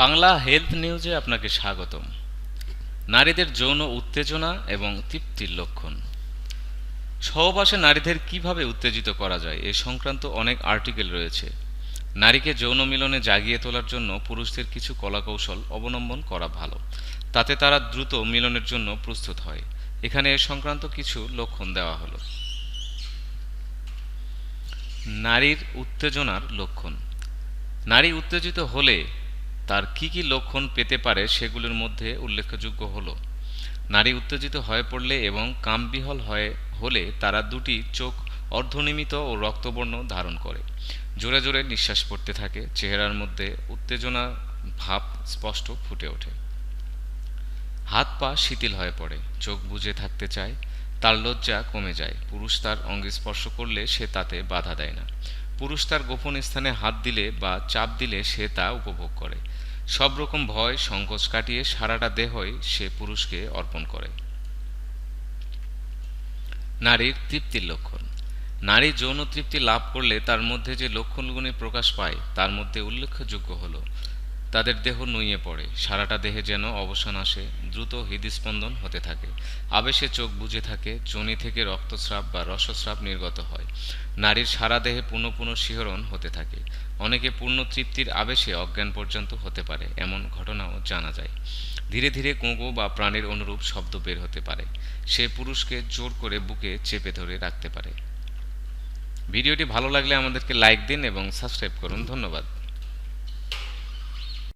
Bangla health নিউজে আপনাকে স্বাগতম। নারীদের যৌন উত্তেজনা এবং তৃপ্তির লক্ষণ। সহবাসে নারীদের কীভাবে উত্তেজিত করা যায় এ সংক্রান্ত অনেক আর্টিকেল রয়েছে। নারীকে যৌন মিলনে জাগিয়ে তোলার জন্য পুরুষদের কিছু কলাকৌশল অবলম্বন করা ভালো। তাতে তারা দ্রুত মিলনের জন্য প্রস্তুত হয়। এখানে এ সংক্রান্ত কিছু লক্ষণ দেওয়া হলো। নারীর উত্তেজনার লক্ষণ। নারী উত্তেজিত হলে তার কি কি লক্ষণ পেতে পারে সেগুলোর মধ্যে উল্লেখযোগ্য হলো, নারী উত্তেজিত হয়ে পড়লে এবং কামবিহল হয়ে হলে তারা দুটি চোখ অর্ধনিমিত ও রক্তবর্ণ ধারণ করে। জোরে জোরে নিঃশ্বাস পড়তে থাকে, চেহারার মধ্যে উত্তেজনা ভাব স্পষ্ট ফুটে ওঠে। হাত পা শিথিল হয়ে পড়ে, চোখ বুজে থাকতে চায়, তার লজ্জা কমে যায়, পুরুষ তার অঙ্গে স্পর্শ করলে সে তাতে বাধা দেয় না। পুরুষ তার গোপন স্থানে হাত দিলে বা চাপ দিলে সে তা উপভোগ করে। সব রকম ভয়, সংকোচ কাটিয়ে সারাটা দেহই সে পুরুষকে অর্পণ করে। নারীর তৃপ্তির লক্ষণ। নারী যৌন তৃপ্তি লাভ করলে তার মধ্যে যে লক্ষণগুলি প্রকাশ পায়, তার মধ্যে উল্লেখযোগ্য হলো তাদের দেহ নুইয়ে পড়ে। সারাটা দেহে যেন অবসান আসে, দ্রুত হৃদস্পন্দন হতে থাকে। আবেশে চোখ বুজে থাকে, চনি থেকে রক্তস্রাব বা রসস্রাব নির্গত হয়। নারীর সারা দেহে পুনঃ পুনঃ শিহরণ হতে থাকে। অনেকে পূর্ণ তৃপ্তির আবেশে অজ্ঞান পর্যন্ত হতে পারে, এমন ঘটনাও জানা যায়। ধীরে ধীরে কোঁকো বা প্রাণের অনুরূপ শব্দ বের হতে পারে। সে পুরুষকে জোর করে বুকে চেপে ধরে রাখতে পারে। ভিডিওটি ভালো লাগলে আমাদেরকে লাইক দিন এবং সাবস্ক্রাইব করুন। ধন্যবাদ।